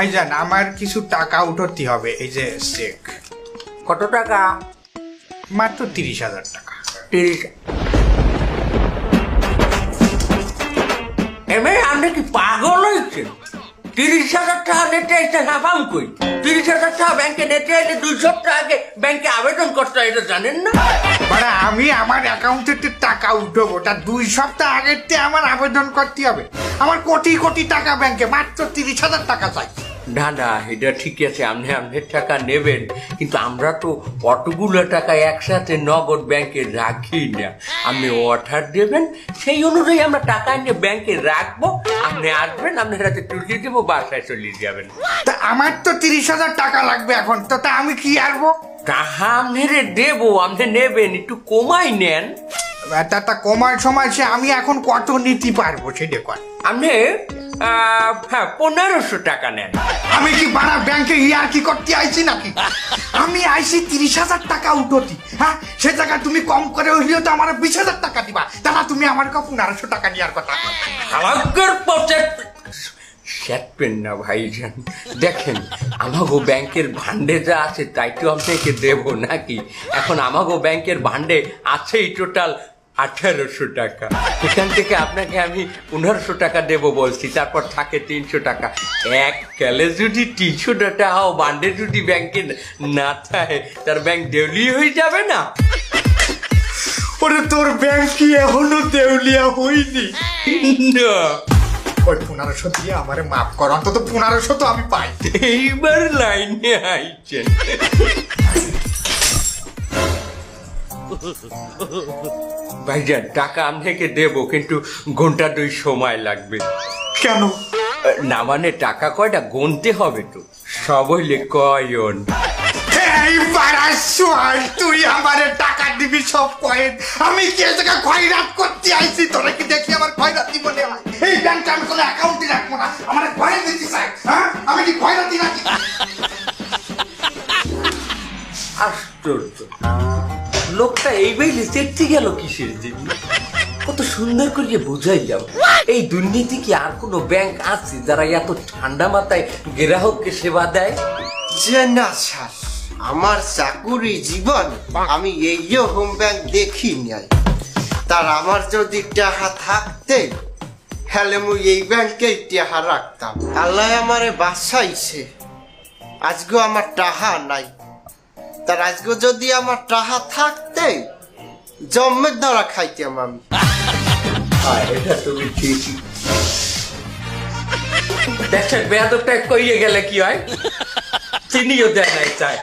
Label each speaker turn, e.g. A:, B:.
A: ভাইজান আমার কিছু টাকা উঠতে হবে এই যে চেক
B: কত টাকা?
A: মাত্র তিরিশ হাজার টাকা।
B: তিরিশ এমনি আপনি কি পাগল হয়েছেন? তিরিশ হাজার টাকা নেটে এসে লাফাম কই? তিরিশ হাজার টাকা ব্যাংকে নেটে এলে দুই সপ্তাহ আগে ব্যাংকে আবেদন করতে হয় এটা জানেন না?
A: মানে আমি আমার অ্যাকাউন্টে টাকা উঠবো ওটা দুই সপ্তাহ আগের আমার আবেদন করতে হবে। আমার কোটি কোটি টাকা ব্যাংকে মাত্র তিরিশ হাজার টাকা চাই।
B: দাদা এটা ঠিক আছে আপনি আপনার টাকা নেবেন। কিন্তু আমরা তো অতগুলো টাকা একসাথে নগদ ব্যাংকে রাখি না। আপনি অর্ডার দেবেন সেই অনুযায়ী আমরা টাকা নিয়ে ব্যাংকে রাখব আপনি আসবেন আপনার হাতে তুলে দেবো বাসায় চলে যাবেন।
A: তা আমার তো তিরিশ হাজার টাকা লাগবে এখন তো তা আমি কি আরবো
B: টাকা আপনারে দেবো আপনি নেবেন একটু কমাই নেন।
A: তা কমার সময় সে আমি এখন কত নিতে পারব সেটা কর
B: আপনি আহ, হ্যাঁ পনেরোশো টাকা নেন।
A: আমি কি বাড়া ব্যাংকে ইয়ার কি করতে আইছি নাকি? আমি আইছি তিরিশ হাজার টাকা উঠতি হ্যাঁ? সে জায়গা তুমি কম করে হইলেও তো আমার বিশ হাজার টাকা দিবা। তারা তুমি আমার কাছে পনেরোশো টাকা নেওয়ার কথা
B: হালাকের পথে শেটপেন না ভাইজান। দেখেন আমাগো ব্যাংকের ভান্ডে যা আছে তাই তো আপনাকে দেব নাকি? এখন আমাগো ব্যাংকের ভান্ডে আছেই টোটাল আঠারোশো টাকা। এখান থেকে আপনাকে আমি পনেরোশো টাকা দেব বলছি তারপর থাকে তিনশো টাকা। এক কালে যদি তিনশো টাকা হও বান্ডে যদি ব্যাংকে না থাকে তার ব্যাংক দেউলি হয়ে যাবে না?
A: ওরে তোর ব্যাংক কি এখনও দেউলিয়া হইনি
B: না।
A: ওই পনেরোশো দিয়ে আমারে মাফ কর অন্তত পনেরোশো তো আমি পাই।
B: এইবার লাইনে আইছেন। ভাইজান টাকা আপনাকে দেব কিন্তু ঘণ্টা দুই সময় লাগবে।
A: কেন?
B: না মানে টাকা কয়টা? গুনতে হবে তো। সব হইলে কয়ন?
A: এই বারাসুয়ার তুই আমারে টাকা দিবি সব কয়েন। আমি কে জায়গা খয়রাত করতে আইছি? তোরা কি দেখি আমার খয়রাতি মনে হয় এই ব্যাংকটা আমি কোনো অ্যাকাউন্টে রাখব না। আমার খয়রাত দিতে চাই হ্যাঁ? আমি কি খয়রাতি রাখি
B: আশ্চর্য। লোকটা এই বেইলে চেটতে গেল কিসের জন্য? কত সুন্দর করে বুঝাইলাম। এই দুর্নীতি কি আর কোনো ব্যাংক আছে যারা এত ঠান্ডা মাথায় গ্রাহককে সেবা দেয়?
C: যে না স্যার আমার চাকুরি জীবন আমি এই হোম ব্যাংক দেখি নাই। তার আমার যদি টাকা থাকতে হলে মুই এই ব্যাংকেই টাকা রাখতাম। আল্লাহ আমারে বাসাইছে আজকে আমার টাকা নাই। তার আজকে যদি আমার টাহা থাকতে জম্মের দ্বারা খাইতাম আমি।
B: দেখ এটা তুমি ঠিকই। দেখছেন কইয়ে গেলে কি হয়? চিনিও দেয় নাই চায়